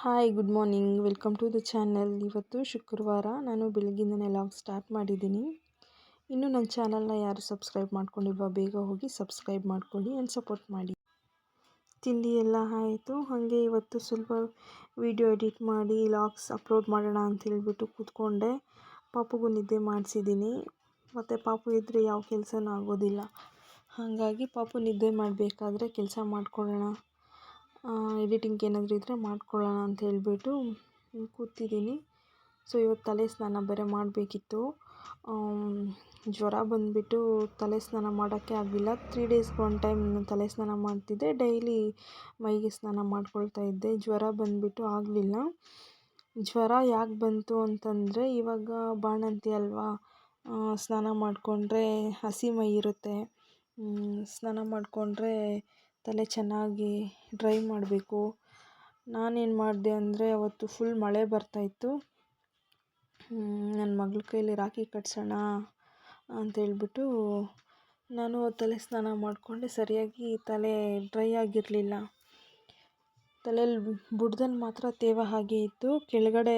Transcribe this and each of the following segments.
Hi good morning welcome to the channel ಇವತ್ತು ಶುಕ್ರವಾರ ನಾನು ಬೆಳಗ್ಗಿಂದನೇ ಲಾಗ್ ಸ್ಟಾರ್ಟ್ ಮಾಡಿದ್ದೀನಿ ಇನ್ನೂ ನನ್ನ ಚಾನಲ್ನ ಯಾರು ಸಬ್ಸ್ಕ್ರೈಬ್ ಮಾಡ್ಕೊಂಡಿಲ್ವ ಬೇಗ ಹೋಗಿ ಸಬ್ಸ್ಕ್ರೈಬ್ ಮಾಡ್ಕೊಳ್ಳಿ ಆ್ಯಂಡ್ ಸಪೋರ್ಟ್ ಮಾಡಿ ತಿಂಡಿ ಎಲ್ಲ ಆಯಿತು ಹಾಗೆ ಇವತ್ತು ಸ್ವಲ್ಪ ವಿಡಿಯೋ ಎಡಿಟ್ ಮಾಡಿ ಲಾಗ್ಸ್ ಅಪ್ಲೋಡ್ ಮಾಡೋಣ ಅಂತ ಹೇಳಿಬಿಟ್ಟು ಕೂತ್ಕೊಂಡೆ ಪಾಪುಗೂ ನಿದ್ದೆ ಮಾಡಿಸಿದ್ದೀನಿ ಮತ್ತು ಪಾಪು ಇದ್ದರೆ ಯಾವ ಕೆಲಸನೂ ಆಗೋದಿಲ್ಲ ಹಾಗಾಗಿ ಪಾಪು ನಿದ್ದೆ ಮಾಡಬೇಕಾದ್ರೆ ಕೆಲಸ ಮಾಡ್ಕೊಳ್ಳೋಣ ಎಡಿಟಿಂಗ್ ಏನಾದರೂ ಇದ್ದರೆ ಮಾಡ್ಕೊಳ್ಳೋಣ ಅಂತ ಹೇಳಿಬಿಟ್ಟು ಕೂತಿದ್ದೀನಿ. ಸೊ ಇವತ್ತು ತಲೆ ಸ್ನಾನ ಬೇರೆ ಮಾಡಬೇಕಿತ್ತು. ಜ್ವರ ಬಂದುಬಿಟ್ಟು ತಲೆ ಸ್ನಾನ ಮಾಡೋಕ್ಕೆ ಆಗಲಿಲ್ಲ ತ್ರೀ ಡೇಸ್ಗೆ ಒನ್ ಟೈಮ್ ತಲೆ ಸ್ನಾನ ಮಾಡ್ತಿದ್ದೆ. ಡೈಲಿ ಮೈಗೆ ಸ್ನಾನ ಮಾಡ್ಕೊಳ್ತಾ ಇದ್ದೆ. ಜ್ವರ ಬಂದುಬಿಟ್ಟು ಆಗಲಿಲ್ಲ. ಜ್ವರ ಯಾಕೆ ಬಂತು ಅಂತಂದರೆ, ಇವಾಗ ಬಾಣಂತಿ ಅಲ್ವಾ? ಸ್ನಾನ ಮಾಡಿಕೊಂಡ್ರೆ ಹಸಿ ಮೈ ಇರುತ್ತೆ. ಸ್ನಾನ ಮಾಡಿಕೊಂಡ್ರೆ ತಲೆ ಚೆನ್ನಾಗಿ ಡ್ರೈ ಮಾಡಬೇಕು. ನಾನೇನು ಮಾಡಿದೆ ಅಂದರೆ ಅವತ್ತು ಫುಲ್ ಮಳೆ ಬರ್ತಾಯಿತ್ತು ನನ್ನ ಮಗಳ ಕೈಲಿ ರಾಖಿ ಕಟ್ಸೋಣ ಅಂತೇಳ್ಬಿಟ್ಟು ನಾನು ತಲೆ ಸ್ನಾನ ಮಾಡಿಕೊಂಡೆ. ಸರಿಯಾಗಿ ತಲೆ ಡ್ರೈ ಆಗಿರಲಿಲ್ಲ. ತಲೆಯಲ್ಲಿ ಬುಡದಲ್ಲಿ ಮಾತ್ರ ತೇವ ಹಾಗೆ ಇತ್ತು. ಕೆಳಗಡೆ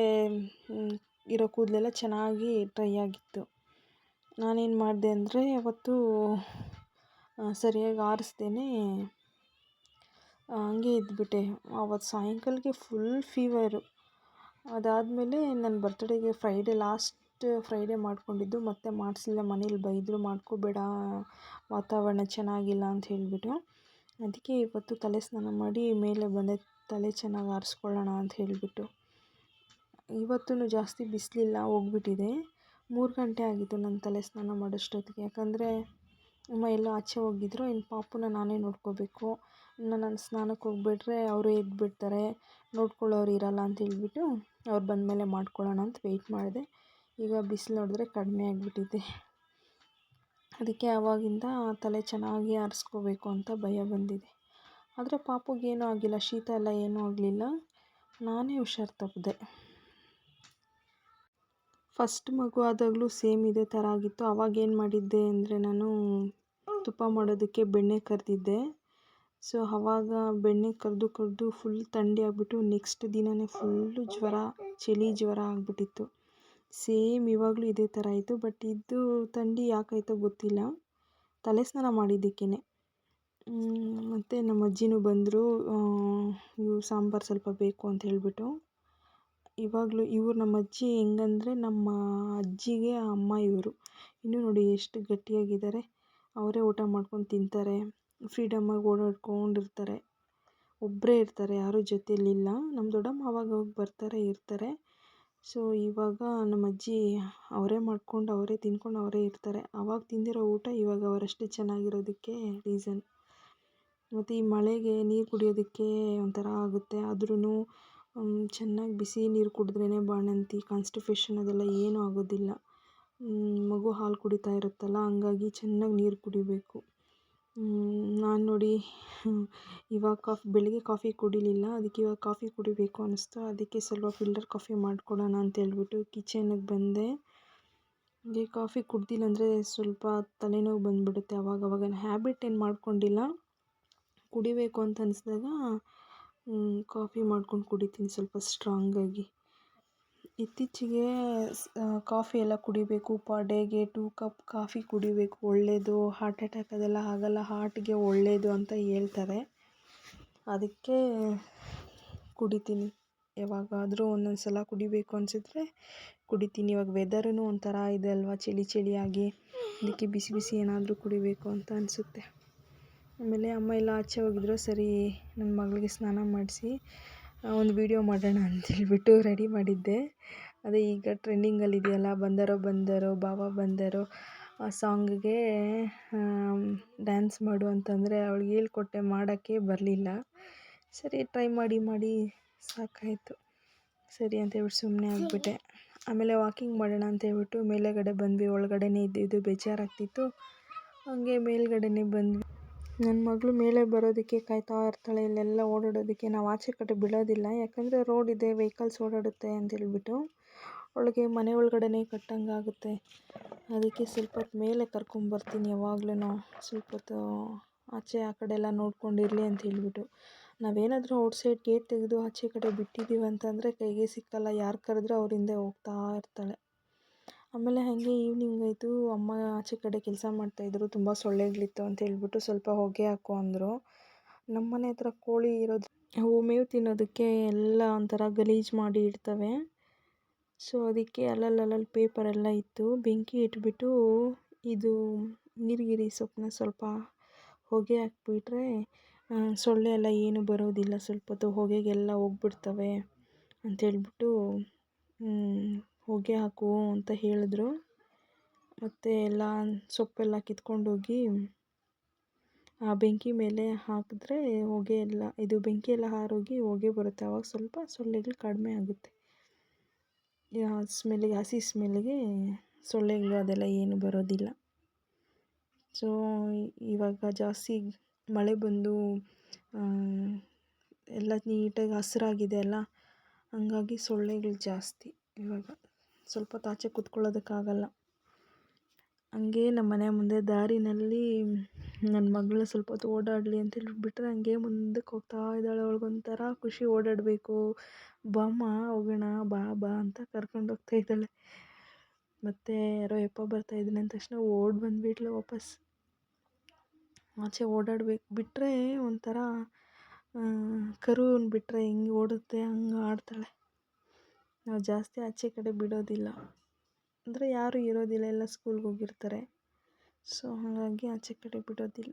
ಇರೋ ಕೂದಲೆಲ್ಲ ಚೆನ್ನಾಗಿ ಡ್ರೈ ಆಗಿತ್ತು. ನಾನೇನು ಮಾಡಿದೆ ಅಂದರೆ ಅವತ್ತು ಸರಿಯಾಗಿ ಆರಿಸ್ದೇನೆ ಹಂಗೆ ಇದ್ಬಿಟ್ಟೆ. ಆವತ್ತು ಸಾಯಂಕಾಲಕ್ಕೆ ಫುಲ್ ಫೀವರು ಅದಾದಮೇಲೆ ನನ್ನ ಬರ್ತಡೇಗೆ ಫ್ರೈಡೇ ಲಾಸ್ಟ್ ಫ್ರೈಡೇ ಮಾಡ್ಕೊಂಡಿದ್ದು. ಮತ್ತೆ ಮಾಡಿಸಿಲ್ಲ ಮನೇಲಿ ಬೈದರು, ಮಾಡ್ಕೋಬೇಡ, ವಾತಾವರಣ ಚೆನ್ನಾಗಿಲ್ಲ ಅಂತ ಹೇಳಿಬಿಟ್ಟು. ಅದಕ್ಕೆ ಇವತ್ತು ತಲೆ ಸ್ನಾನ ಮಾಡಿ ಮೇಲೆ ಬಂದೆ. ತಲೆ ಚೆನ್ನಾಗಿ ಆರಿಸ್ಕೊಳ್ಳೋಣ ಅಂತ ಹೇಳಿಬಿಟ್ಟು. ಇವತ್ತೂ ಜಾಸ್ತಿ ಬಿಸಿಲಿಲ್ಲ, ಹೋಗ್ಬಿಟ್ಟಿದೆ. ಮೂರು ಗಂಟೆ ಆಗಿತ್ತು ನನ್ನ ತಲೆ ಸ್ನಾನ ಮಾಡೋಷ್ಟೊತ್ತಿಗೆ. ಯಾಕಂದರೆ ಅಮ್ಮ ಎಲ್ಲ ಆಚೆ ಹೋಗಿದ್ರು ಇನ್ನು ಪಾಪುನ ನಾನೇ ನೋಡ್ಕೋಬೇಕು. ಇನ್ನು ನಾನು ಸ್ನಾನಕ್ಕೆ ಹೋಗ್ಬಿಟ್ರೆ ಅವರು ಎದ್ದುಬಿಡ್ತಾರೆ ನೋಡ್ಕೊಳ್ಳೋರು ಇರಲ್ಲ ಅಂತ ಹೇಳ್ಬಿಟ್ಟು ಅವ್ರು ಬಂದಮೇಲೆ ಮಾಡ್ಕೊಳ್ಳೋಣ ಅಂತ ವೆಯ್ಟ್ ಮಾಡಿದೆ. ಈಗ ಬಿಸಿಲು ನೋಡಿದ್ರೆ ಕಡಿಮೆ ಆಗಿಬಿಟ್ಟಿದೆ. ಅದಕ್ಕೆ ಆವಾಗಿಂದ ತಲೆ ಚೆನ್ನಾಗಿ ಆರಿಸ್ಕೋಬೇಕು ಅಂತ ಭಯ ಬಂದಿದೆ. ಆದರೆ ಪಾಪುಗೇನೂ ಆಗಿಲ್ಲ, ಶೀತ ಎಲ್ಲ ಏನೂ ಆಗಲಿಲ್ಲ. ನಾನೇ ಹುಷಾರು ತಪ್ಪಿದೆ. ಫಸ್ಟ್ ಮಗು ಆದಾಗಲೂ ಸೇಮ್ ಇದೇ ಥರ ಆಗಿತ್ತು. ಅವಾಗೇನು ಮಾಡಿದ್ದೆ ಅಂದರೆ ನಾನು ತುಪ್ಪ ಮಾಡೋದಕ್ಕೆ ಬೆಣ್ಣೆ ಕರೆದಿದ್ದೆ. ಸೊ ಆವಾಗ ಬೆಣ್ಣೆ ಕರೆದು ಕರೆದು ಫುಲ್ ಥಂಡಿ ಆಗಿಬಿಟ್ಟು ನೆಕ್ಸ್ಟ್ ದಿನವೇ ಫುಲ್ಲು ಜ್ವರ, ಚಳಿ ಜ್ವರ ಆಗಿಬಿಟ್ಟಿತ್ತು. ಸೇಮ್ ಇವಾಗಲೂ ಇದೇ ಥರ ಆಯಿತು. ಬಟ್ ಇದು ಥಂಡಿ ಯಾಕಾಯಿತೋ ಗೊತ್ತಿಲ್ಲ. ತಲೆ ಸ್ನಾನ ಮಾಡಿದ್ದಕ್ಕೇ ಮತ್ತು ನಮ್ಮ ಅಜ್ಜಿನೂ ಬಂದರು ಇವು ಸಾಂಬಾರು ಸ್ವಲ್ಪ ಬೇಕು ಅಂತ ಹೇಳಿಬಿಟ್ಟು. ಇವಾಗಲೂ ಇವ್ರು ನಮ್ಮ ಅಜ್ಜಿ ಹೆಂಗಂದ್ರೆ ನಮ್ಮ ಅಜ್ಜಿಗೆ ಅಮ್ಮ ಇವರು. ಇನ್ನೂ ನೋಡಿ ಎಷ್ಟು ಗಟ್ಟಿಯಾಗಿದ್ದಾರೆ. ಅವರೇ ಊಟ ಮಾಡ್ಕೊಂಡು ತಿಂತಾರೆ ಫ್ರೀಡಮ್ಮಾಗಿ ಓಡಾಡ್ಕೊಂಡಿರ್ತಾರೆ. ಒಬ್ಬರೇ ಇರ್ತಾರೆ, ಯಾರೂ ಜೊತೆಯಲ್ಲಿಲ್ಲ ನಮ್ಮ ದೊಡ್ಡಮ್ಮ ಅವಾಗ ಬರ್ತಾರೆ, ಇರ್ತಾರೆ. ಸೊ ಇವಾಗ ನಮ್ಮ ಅಜ್ಜಿ ಅವರೇ ಮಾಡ್ಕೊಂಡು, ಅವರೇ ತಿಂದ್ಕೊಂಡು ಅವರೇ ಇರ್ತಾರೆ. ಆವಾಗ ತಿಂದಿರೋ ಊಟ ಇವಾಗ ಅವರಷ್ಟು ಚೆನ್ನಾಗಿರೋದಕ್ಕೆ ರೀಸನ್ ಮತ್ತು ಈ ಮಳೆಗೆ ನೀರು ಕುಡಿಯೋದಕ್ಕೆ ಒಂಥರ ಆಗುತ್ತೆ. ಆದ್ರೂ ಚೆನ್ನಾಗಿ ಬಿಸಿ ನೀರು ಕುಡಿದ್ರೇ ಬಾಣಂತಿ ಕಾನ್ಸ್ಟಿಪೇಷನ್ ಅದೆಲ್ಲ ಏನೂ ಆಗೋದಿಲ್ಲ. ಮಗು ಹಾಲು ಕುಡಿತಾ ಇರುತ್ತಲ್ಲ, ಹಂಗಾಗಿ ಚೆನ್ನಾಗಿ ನೀರು ಕುಡಿಬೇಕು. ನಾನು ನೋಡಿ, ಇವಾಗ ಕಾಫಿ, ಬೆಳಿಗ್ಗೆ ಕಾಫಿ ಕುಡಿಲಿಲ್ಲ, ಅದಕ್ಕೆ ಇವಾಗ ಕಾಫಿ ಕುಡಿಬೇಕು ಅನ್ನಿಸ್ತು ಅದಕ್ಕೆ ಸ್ವಲ್ಪ ಫಿಲ್ಟರ್ ಕಾಫಿ ಮಾಡಿಕೊಡೋಣ ಅಂತ ಹೇಳ್ಬಿಟ್ಟು ಕಿಚನಿಗೆ ಬಂದೆ. ಈ ಕಾಫಿ ಕುಡ್ದಿಲ್ಲ ಅಂದರೆ ಸ್ವಲ್ಪ ತಲೆನೋವು ಬಂದುಬಿಡುತ್ತೆ ಅವಾಗವಾಗ. ಹ್ಯಾಬಿಟ್ ಏನು ಮಾಡ್ಕೊಂಡಿಲ್ಲ, ಕುಡಿಬೇಕು ಅಂತ ಅನಿಸ್ದಾಗ ಕಾಫಿ ಮಾಡ್ಕೊಂಡು ಕುಡಿತೀನಿ ಸ್ವಲ್ಪ ಸ್ಟ್ರಾಂಗಾಗಿ ಇತ್ತೀಚೆಗೆ ಕಾಫಿ ಎಲ್ಲ ಕುಡಿಬೇಕು ಪರ್ ಡೇಗೆ ಟೂ ಕಪ್ ಕಾಫಿ ಕುಡಿಬೇಕು ಒಳ್ಳೆಯದು ಹಾರ್ಟ್ ಅಟ್ಯಾಕ್ ಅದೆಲ್ಲ ಆಗಲ್ಲ ಹಾರ್ಟ್ಗೆ ಒಳ್ಳೆಯದು ಅಂತ ಹೇಳ್ತಾರೆ. ಅದಕ್ಕೆ ಕುಡಿತೀನಿ. ಯಾವಾಗಾದರೂ ಒಂದೊಂದು ಸಲ ಕುಡಿಬೇಕು ಅನಿಸಿದ್ರೆ ಕುಡಿತೀನಿ. ಇವಾಗ ವೆದರೂ ಒಂಥರ ಇದೆ ಅಲ್ವಾ, ಚಳಿ ಚಳಿಯಾಗಿ. ಅದಕ್ಕೆ ಬಿಸಿ ಬಿಸಿ ಏನಾದರೂ ಕುಡಿಬೇಕು ಅಂತ ಅನಿಸುತ್ತೆ. ಆಮೇಲೆ ಅಮ್ಮ ಎಲ್ಲ ಆಚೆ ಹೋಗಿದ್ರು, ಸರಿ ನನ್ನ ಮಗಳಿಗೆ ಸ್ನಾನ ಮಾಡಿಸಿ ಒಂದು ವೀಡಿಯೋ ಮಾಡೋಣ ಅಂತೇಳ್ಬಿಟ್ಟು ರೆಡಿ ಮಾಡಿದ್ದೆ. ಅದೇ ಈಗ ಟ್ರೆಂಡಿಂಗಲ್ಲಿ ಇದೆಯಲ್ಲ, ಬಂದರೋ ಬಂದರೋ, ಬಾವ ಬಂದರೋ, ಆ ಸಾಂಗಿಗೆ ಡ್ಯಾನ್ಸ್ ಮಾಡು ಅಂತಂದರೆ ಅವಳಿಗೆ ಹೇಳ್ಕೊಟ್ಟೆ, ಮಾಡೋಕ್ಕೆ ಬರಲಿಲ್ಲ. ಸರಿ ಟ್ರೈ ಮಾಡಿ ಮಾಡಿ, ಸಾಕಾಯಿತು. ಸರಿ ಅಂತೇಳ್ಬಿಟ್ಟು ಸುಮ್ಮನೆ ಆಗಿಬಿಟ್ಟೆ. ಆಮೇಲೆ ವಾಕಿಂಗ್ ಮಾಡೋಣ ಅಂತ ಹೇಳ್ಬಿಟ್ಟು ಮೇಲೆಗಡೆ ಬಂದ್ವಿ, ಒಳಗಡೆನೇ ಇದ್ದಿದ್ದು ಬೇಜಾರಾಗ್ತಿತ್ತು. ಹಂಗೆ ಮೇಲ್ಗಡೆನೇ ಬಂದ್ವಿ. ನನ್ನ ಮಗಳು ಮೇಲೆ ಬರೋದಕ್ಕೆ ಕಾಯ್ತಾ ಇರ್ತಾಳೆ, ಇಲ್ಲೆಲ್ಲ ಓಡಾಡೋದಕ್ಕೆ. ನಾವು ಆಚೆ ಕಡೆ ಬಿಡೋದಿಲ್ಲ ಯಾಕಂದರೆ ರೋಡ್ ಇದೆ, ವೆಹಿಕಲ್ಸ್ ಓಡಾಡುತ್ತೆ ಅಂತೇಳ್ಬಿಟ್ಟು ಅವಳಿಗೆ ಮನೆ ಒಳಗಡೆನೇ ಕಟ್ಟಂಗಾಗುತ್ತೆ. ಅದಕ್ಕೆ ಸ್ವಲ್ಪ ಹೊತ್ತು ಮೇಲೆ ಕರ್ಕೊಂಬರ್ತೀನಿ ಯಾವಾಗ್ಲೂ ಸ್ವಲ್ಪ ಹೊತ್ತು ಆಚೆ ಆ ಕಡೆ ಎಲ್ಲ ನೋಡ್ಕೊಂಡಿರಲಿ ಅಂತ ಹೇಳಿಬಿಟ್ಟು. ನಾವೇನಾದರೂ ಔಟ್ಸೈಡ್ ಗೇಟ್ ತೆಗೆದು ಆಚೆ ಕಡೆ ಬಿಟ್ಟಿದ್ದೀವಿ ಅಂತಂದರೆ ಕೈಗೆ ಸಿಕ್ಕಲ್ಲ. ಯಾರು ಕರೆದ್ರೂ ಅವ್ರ ಹಿಂದೆ ಹೋಗ್ತಾ ಇರ್ತಾಳೆ. ಆಮೇಲೆ ಹಾಗೆ ಈವ್ನಿಂಗ್ ಆಯಿತು. ಅಮ್ಮ ಆಚೆ ಕಡೆ ಕೆಲಸ ಮಾಡ್ತಾಯಿದ್ರು ತುಂಬ ಸೊಳ್ಳೆಗಳಿತ್ತು ಅಂತ ಹೇಳ್ಬಿಟ್ಟು ಸ್ವಲ್ಪ ಹೊಗೆ ಹಾಕು ಅಂದರು. ನಮ್ಮ ಮನೆ ಹತ್ರ ಕೋಳಿ ಇರೋದು ಅವು ಮೇವು ತಿನ್ನೋದಕ್ಕೆ ಎಲ್ಲ ಒಂಥರ ಗಲೀಜು ಮಾಡಿ ಇಡ್ತವೆ. ಸೊ ಅದಕ್ಕೆ ಅಲ್ಲಲ್ಲಿ ಅಲ್ಲಲ್ಲಿ ಪೇಪರೆಲ್ಲ ಇತ್ತು. ಬೆಂಕಿ ಇಟ್ಬಿಟ್ಟು ಇದು ನೀರ್ಗಿರಿ ಸೊಪ್ಪನ್ನ ಸ್ವಲ್ಪ ಹೊಗೆ ಹಾಕ್ಬಿಟ್ರೆ ಸೊಳ್ಳೆ ಎಲ್ಲ ಏನು ಬರೋದಿಲ್ಲ. ಸ್ವಲ್ಪ ಹೊತ್ತು ಹೊಗೆಗೆಲ್ಲ ಹೋಗ್ಬಿಡ್ತವೆ ಅಂತೇಳ್ಬಿಟ್ಟು ಹೊಗೆ ಹಾಕು ಅಂತ ಹೇಳಿದ್ರು. ಮತ್ತು ಎಲ್ಲ ಸೊಪ್ಪೆಲ್ಲ ಕಿತ್ಕೊಂಡೋಗಿ ಆ ಬೆಂಕಿ ಮೇಲೆ ಹಾಕಿದ್ರೆ ಹೊಗೆ ಎಲ್ಲ, ಇದು ಬೆಂಕಿ ಎಲ್ಲ ಹಾರೋಗಿ ಹೊಗೆ ಬರುತ್ತೆ. ಆವಾಗ ಸ್ವಲ್ಪ ಸೊಳ್ಳೆಗಳು ಕಡಿಮೆ ಆಗುತ್ತೆ. ಸ್ಮೆಲ್ಗೆ ಹಸಿ ಸ್ಮೆಲ್ಗೆ ಸೊಳ್ಳೆಗಳು ಅದೆಲ್ಲ ಏನು ಬರೋದಿಲ್ಲ. ಸೊ ಇವಾಗ ಜಾಸ್ತಿ ಮಳೆ ಬಂದು ಎಲ್ಲ ನೀಟಾಗಿ ಹಸಿರಾಗಿದೆ ಅಲ್ಲ, ಹಂಗಾಗಿ ಸೊಳ್ಳೆಗಳು ಜಾಸ್ತಿ ಇವಾಗ. ಸ್ವಲ್ಪ ಹೊತ್ತು ಆಚೆ ಕೂತ್ಕೊಳ್ಳೋದಕ್ಕಾಗಲ್ಲ. ಹಂಗೆ ನಮ್ಮ ಮನೆ ಮುಂದೆ ದಾರಿನಲ್ಲಿ ನನ್ನ ಮಗಳು ಸ್ವಲ್ಪ ಹೊತ್ತು ಓಡಾಡಲಿ ಅಂತ ಬಿಟ್ಟರೆ ಹಂಗೆ ಮುಂದಕ್ಕೆ ಹೋಗ್ತಾ ಇದ್ದಾಳೆ. ಅವಳಿಗೊಂಥರ ಖುಷಿ ಓಡಾಡಬೇಕು. ಬಾಮ್ಮ, ಹೋಗೋಣ, ಬಾ ಬಾ ಅಂತ ಕರ್ಕೊಂಡು ಹೋಗ್ತಾ ಇದ್ದಾಳೆ. ಮತ್ತು ಯಾರೋ ಯಪ್ಪ ಬರ್ತಾ ಇದ್ದಾನೆ ಅಂದ ತಕ್ಷಣ ಓಡಿ ಬಂದುಬಿಟ್ಲು ವಾಪಸ್. ಆಚೆ ಓಡಾಡ್ಬೇಕು. ಬಿಟ್ಟರೆ ಒಂಥರ ಕರುನ ಬಿಟ್ಟರೆ ಹೆಂಗೆ ಓಡುತ್ತೆ ಹಂಗೆ ಆಡ್ತಾಳೆ. ನಾವು ಜಾಸ್ತಿ ಆಚೆ ಕಡೆ ಬಿಡೋದಿಲ್ಲ. ಅಂದರೆ ಯಾರೂ ಇರೋದಿಲ್ಲ, ಎಲ್ಲ ಸ್ಕೂಲ್ಗೆ ಹೋಗಿರ್ತಾರೆ. ಸೊ ಹಾಗಾಗಿ ಆಚೆ ಕಡೆ ಬಿಡೋದಿಲ್ಲ.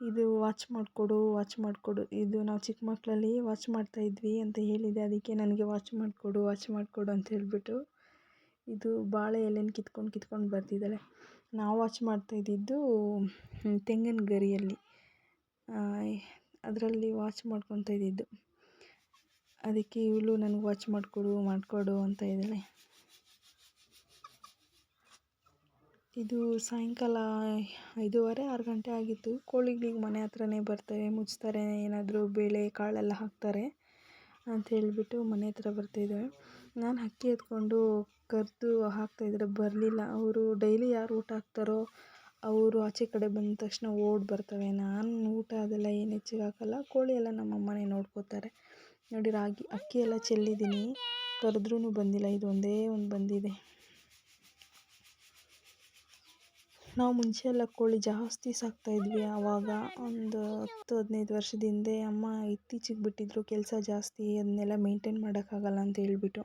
ಇದು ವಾಚ್ ಮಾಡಿಕೊಡು ವಾಚ್ ಮಾಡಿಕೊಡು. ಇದು ನಾವು ಚಿಕ್ಕ ಮಕ್ಕಳಲ್ಲಿ ವಾಚ್ ಮಾಡ್ತಾಯಿದ್ವಿ ಅಂತ ಹೇಳಿದೆ. ಅದಕ್ಕೆ ನನಗೆ ವಾಚ್ ಮಾಡಿಕೊಡು ವಾಚ್ ಮಾಡಿಕೊಡು ಅಂತ ಹೇಳಿಬಿಟ್ಟು ಇದು ಬಾಳೆ ಎಲೆನ ಕಿತ್ಕೊಂಡು ಕಿತ್ಕೊಂಡು ಬರ್ತಿದ್ದಾಳೆ. ನಾವು ವಾಚ್ ಮಾಡ್ತಾಯಿದ್ದಿದ್ದು ತೆಂಗಿನ ಗರಿಯಲ್ಲಿ. ಅದರಲ್ಲಿ ವಾಚ್ ಮಾಡ್ಕೊತಾ ಇದ್ದಿದ್ದು. ಅದಕ್ಕೆ ಇವಳು ನನಗೆ ವಾಚ್ ಮಾಡಿಕೊಡು ಮಾಡಿಕೊಡು ಅಂತ ಇದ್ದಾಳೆ. ಇದು ಸಾಯಂಕಾಲ ಐದೂವರೆ, ಆರು ಗಂಟೆ ಆಗಿತ್ತು. ಕೋಳಿಗಳಿಗೆ ಮನೆ ಹತ್ರನೇ ಬರ್ತವೆ ಮುಚ್ತಾರೆ, ಏನಾದರೂ ಬೇಳೆ, ಕಾಳೆಲ್ಲ ಹಾಕ್ತಾರೆ ಅಂತ ಹೇಳಿಬಿಟ್ಟು ಮನೆ ಹತ್ರ ಬರ್ತಾಯಿದ್ದಾವೆ ನಾನು ಅಕ್ಕಿ ಎತ್ಕೊಂಡು ಕರೆದು ಹಾಕ್ತಾಯಿದ್ರೆ ಬರಲಿಲ್ಲ. ಅವರು ಡೈಲಿ ಯಾರು ಊಟ ಹಾಕ್ತಾರೋ ಅವರು ಆಚೆ ಕಡೆ ಬಂದ ತಕ್ಷಣ ಓಡಿ ಬರ್ತವೆ ನಾನು ಊಟ ಅದೆಲ್ಲ ಏನು ಹೆಚ್ಚಿಗೆ ಹಾಕಲ್ಲ ಕೋಳಿ ಎಲ್ಲ ನಮ್ಮ ಅಮ್ಮನೇ ನೋಡ್ಕೋತಾರೆ. ನೋಡಿ ರಾಗಿ, ಅಕ್ಕಿ ಎಲ್ಲ ಚೆಲ್ಲಿದ್ದೀನಿ. ಕರೆದ್ರೂ ಬಂದಿಲ್ಲ, ಇದು ಒಂದೇ ಒಂದು ಬಂದಿದೆ. ನಾವು ಮುಂಚೆ ಎಲ್ಲ ಕೋಳಿ ಜಾಸ್ತಿ ಸಾಕ್ತಾಯಿದ್ವಿ ಆವಾಗ ಒಂದು ಹತ್ತು, ಹದಿನೈದು ವರ್ಷದ ಹಿಂದೆ ಅಮ್ಮ ಇತ್ತೀಚಿಗೆ ಬಿಟ್ಟಿದ್ರು ಕೆಲಸ ಜಾಸ್ತಿ ಅದನ್ನೆಲ್ಲ ಮೇಂಟೈನ್ ಮಾಡೋಕ್ಕಾಗಲ್ಲ ಅಂತ ಹೇಳಿಬಿಟ್ಟು.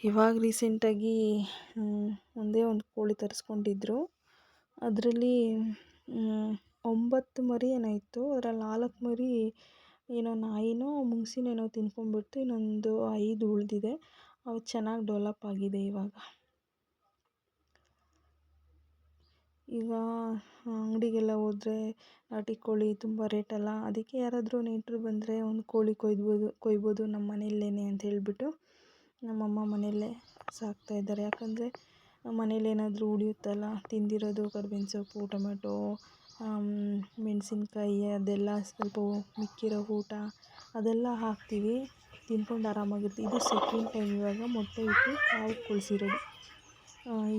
ಇವಾಗ ರೀಸೆಂಟಾಗಿ ಒಂದೇ ಒಂದು ಕೋಳಿ ತರಿಸ್ಕೊಂಡಿದ್ರು. ಅದರಲ್ಲಿ ಒಂಬತ್ತು ಮರಿ ಏನಾಯಿತು, ಅದರಲ್ಲಿ ನಾಲ್ಕು ಮರಿ ಏನೋ ನಾಯಿನೋ ಮುಂಗ್ಸಿನೋ ಏನೋ ತಿನ್ಕೊಂಡ್ಬಿಡ್ತು ಇನ್ನೊಂದು ಐದು ಉಳಿದಿದೆ. ಅವು ಚೆನ್ನಾಗಿ ಡೆವಲಪ್ ಆಗಿದೆ ಇವಾಗ. ಈಗ ಅಂಗಡಿಗೆಲ್ಲ ಹೋದರೆ ನಾಟಿ ಕೋಳಿ ತುಂಬ ರೇಟಲ್ಲ ಅದಕ್ಕೆ ಯಾರಾದರೂ ನೆಂಟರು ಬಂದರೆ ಒಂದು ಕೋಳಿ ಕೊಯ್ಬೋದು ಕೊಯ್ಬೋದು ನಮ್ಮ ಮನೆಯಲ್ಲೇನೆ ಅಂತ ಹೇಳಿಬಿಟ್ಟು ನಮ್ಮಮ್ಮ ಮನೆಯಲ್ಲೇ ಸಾಕ್ತಾಯಿದ್ದಾರೆ ಯಾಕಂದರೆ ಮನೇಲಿ ಏನಾದರೂ ಉಳಿಯುತ್ತಲ್ಲ, ತಿಂದಿರೋದು ಕರ್ಬೇವಿನ ಸೊಪ್ಪು ಟೊಮೆಟೊ ಮೆಣಸಿನ್ಕಾಯಿ ಅದೆಲ್ಲ ಸ್ವಲ್ಪ ಮಿಕ್ಕಿರೋ ಊಟ ಅದೆಲ್ಲ ಹಾಕ್ತೀವಿ. ತಿಂದ್ಕೊಂಡು ಆರಾಮಾಗಿರ್ತೀವಿ. ಇದು ಸೆಕೆಂಡ್ ಟೈಮ್ ಇವಾಗ ಮೊಟ್ಟೆ ಇಟ್ಟು ಹಾವು ಕುಳ್ಸಿರೋದು.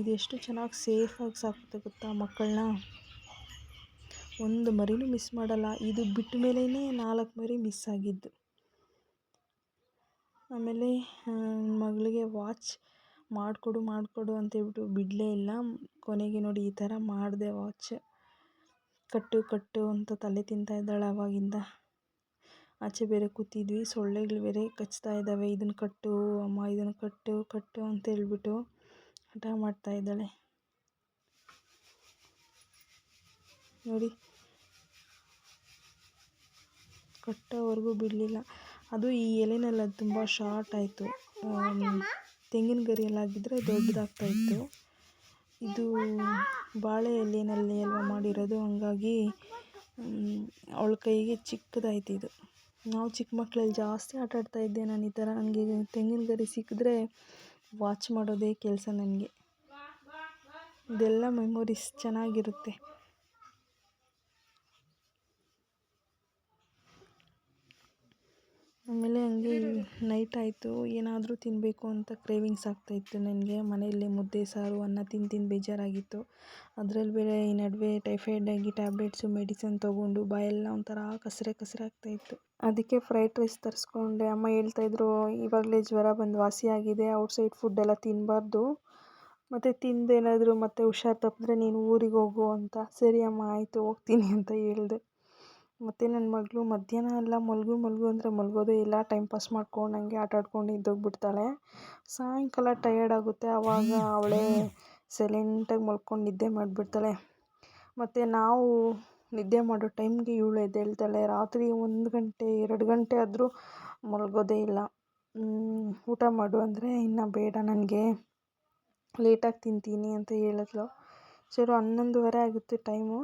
ಇದೆಷ್ಟು ಚೆನ್ನಾಗಿ ಸೇಫಾಗಿ ಸಾಕುತ್ತೆ ಗೊತ್ತಾ ಮಕ್ಕಳನ್ನ ಒಂದು ಮರಿನೂ ಮಿಸ್ ಮಾಡಲ್ಲ. ಇದು ಬಿಟ್ಟ ಮೇಲೇ ನಾಲ್ಕು ಮರಿ ಮಿಸ್ ಆಗಿದ್ದು. ಆಮೇಲೆ ಮಗಳಿಗೆ ವಾಚ್ ಮಾಡಿಕೊಡು ಮಾಡಿಕೊಡು ಅಂತೇಳ್ಬಿಟ್ಟು ಬಿಡಲೇ ಇಲ್ಲ. ಕೊನೆಗೆ ನೋಡಿ ಈ ಥರ ಮಾಡಿದೆ ವಾಚ್ ಕಟ್ಟು ಕಟ್ಟು ಅಂತ ತಲೆ ತಿಂತಾ ಇದ್ದಾಳೆ ಆವಾಗಿಂದ ಆಚೆ ಬೇರೆ ಕೂತಿದ್ವಿ. ಸೊಳ್ಳೆಗಳು ಬೇರೆ ಕಚ್ತಾ ಇದ್ದಾವೆ. ಇದನ್ನು ಕಟ್ಟು, ಅಮ್ಮ ಇದನ್ನು ಕಟ್ಟು ಕಟ್ಟು ಅಂತ ಹೇಳ್ಬಿಟ್ಟು ಹಠ ಮಾಡ್ತಾ ಇದ್ದಾಳೆ. ನೋಡಿ, ಕಟ್ಟೋವರೆಗೂ ಬಿಡಲಿಲ್ಲ. ಅದು ಈ ಎಲೆನೆಲ್ಲ ತುಂಬ ಶಾರ್ಟ್ ಆಯಿತು. ತೆಂಗಿನ ಗರಿಯಲ್ಲಾಗಿದ್ದರೆ ದೊಡ್ಡದಾಗ್ತಾಯಿತ್ತು ಇದು ಬಾಳೆ ಎಲೆಯಲ್ಲಿ ಅಲ್ವಾ ಮಾಡಿರೋದು, ಹಂಗಾಗಿ ಅವಳ ಕೈಗೆ ಚಿಕ್ಕದಾಯ್ತು ಇದು. ನಾವು ಚಿಕ್ಕ ಮಕ್ಕಳಲ್ಲಿ ಜಾಸ್ತಿ ಆಟ ಆಡ್ತಾಯಿದ್ದೆ ನಾನು ಈ ಥರ. ನನಗೆ ತೆಂಗಿನ ಗರಿ ಸಿಕ್ಕಿದ್ರೆ ವಾಚ್ ಮಾಡೋದೇ ಕೆಲಸ ನನಗೆ. ಇದೆಲ್ಲ ಮೆಮೊರೀಸ್ ಚೆನ್ನಾಗಿರುತ್ತೆ. ಆಮೇಲೆ ಹಂಗೆ ನೈಟ್ ಆಯಿತು, ಏನಾದರೂ ತಿನ್ನಬೇಕು ಅಂತ ಕ್ರೇವಿಂಗ್ಸ್ ಆಗ್ತಾಯಿತ್ತು ನನಗೆ. ಮನೆಯಲ್ಲೇ ಮುದ್ದೆ, ಸಾರು, ಅನ್ನ ತಿಂದು ತಿಂದು ಬೇಜಾರಾಗಿತ್ತು. ಅದ್ರಲ್ಲಿ ಬೇರೆ ಈ ನಡುವೆ ಟೈಫೈಡ್ ಆಗಿ ಟ್ಯಾಬ್ಲೆಟ್ಸು ಮೆಡಿಸನ್ ತೊಗೊಂಡು ಬಾಯೆಲ್ಲ ಒಂಥರ ಕಸರೆ ಕಸರೆ ಆಗ್ತಾಯಿತ್ತು ಅದಕ್ಕೆ ಫ್ರೈಡ್ ರೈಸ್ ತರಿಸ್ಕೊಂಡೆ. ಅಮ್ಮ ಹೇಳ್ತಾಯಿದ್ರು ಇವಾಗಲೇ ಜ್ವರ ಬಂದು ವಾಸಿಯಾಗಿದೆ ಔಟ್ಸೈಡ್ ಫುಡ್ ಎಲ್ಲ ತಿನ್ನಬಾರ್ದು ಮತ್ತು ತಿಂದೇನಾದರೂ ಮತ್ತೆ ಹುಷಾರು ತಪ್ಪಿದ್ರೆ ನೀನು ಊರಿಗೆ ಹೋಗು ಅಂತ. ಸರಿ ಅಮ್ಮ, ಆಯಿತು, ಹೋಗ್ತೀನಿ ಅಂತ ಹೇಳಿದೆ. ಮತ್ತು ನನ್ನ ಮಗಳು ಮಧ್ಯಾಹ್ನ ಎಲ್ಲ ಮಲಗು ಮಲಗು ಅಂದರೆ ಮಲಗೋದೇ ಇಲ್ಲ ಟೈಮ್ ಪಾಸ್ ಮಾಡ್ಕೊಂಡು ಹಂಗೆ ಆಟ ಆಡ್ಕೊಂಡು ಸಾಯಂಕಾಲ ಟಯರ್ಡ್ ಆಗುತ್ತೆ ಆವಾಗ ಅವಳೇ ಸೈಲೆಂಟಾಗಿ ಮಲ್ಕೊಂಡು ನಿದ್ದೆ ಮಾಡಿಬಿಡ್ತಾಳೆ. ಮತ್ತು ನಾವು ನಿದ್ದೆ ಮಾಡೋ ಟೈಮ್ಗೆ ಇವಳು ಎದ್ದೇಳ್ತಾಳೆ. ರಾತ್ರಿ ಒಂದು ಗಂಟೆ, ಎರಡು ಗಂಟೆ ಆದರೂ ಮಲಗೋದೇ ಇಲ್ಲ. ಊಟ ಮಾಡು ಅಂದರೆ ಇನ್ನು ಬೇಡ ನನಗೆ. ಲೇಟಾಗಿ ತಿಂತೀನಿ ಅಂತ ಹೇಳಿದ್ಲು. ಸರಿ, ಹನ್ನೊಂದುವರೆ ಆಗುತ್ತೆ ಟೈಮು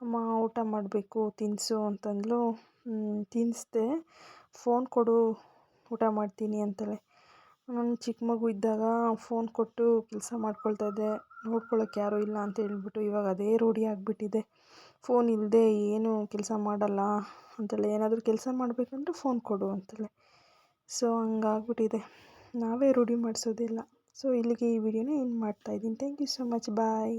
ಅಮ್ಮ, ಊಟ ಮಾಡಬೇಕು ತಿನ್ನಿಸು ಅಂತಂದಳು ತಿನ್ನಿಸ್ದೆ ಫೋನ್ ಕೊಡು, ಊಟ ಮಾಡ್ತೀನಿ ಅಂತಲೇ ನಾನು ಚಿಕ್ಕ ಮಗು ಇದ್ದಾಗ ಫೋನ್ ಕೊಟ್ಟು ಕೆಲಸ ಮಾಡ್ಕೊಳ್ತಾ ಇದ್ದೆ. ನೋಡ್ಕೊಳಕ್ಕೆ ಯಾರೂ ಇಲ್ಲ ಅಂತ ಹೇಳ್ಬಿಟ್ಟು ಇವಾಗ ಅದೇ ರೂಢಿ ಆಗಿಬಿಟ್ಟಿದೆ. ಫೋನ್ ಇಲ್ಲದೆ ಏನು ಕೆಲಸ ಮಾಡಲ್ಲ ಅಂತಾಳೆ. ಏನಾದರೂ ಕೆಲಸ ಮಾಡಬೇಕಂದ್ರೆ ಫೋನ್ ಕೊಡು ಅಂತಾಳೆ. ಸೊ, ಹಂಗಾಗ್ಬಿಟ್ಟಿದೆ. ನಾವೇ ರೂಢಿ ಮಾಡಿಸೋದಿಲ್ಲ. ಸೊ, ಇಲ್ಲಿಗೆ ಈ ವಿಡಿಯೋನ ಏನು ಮಾಡ್ತಾಯಿದ್ದೀನಿ thank you so much bye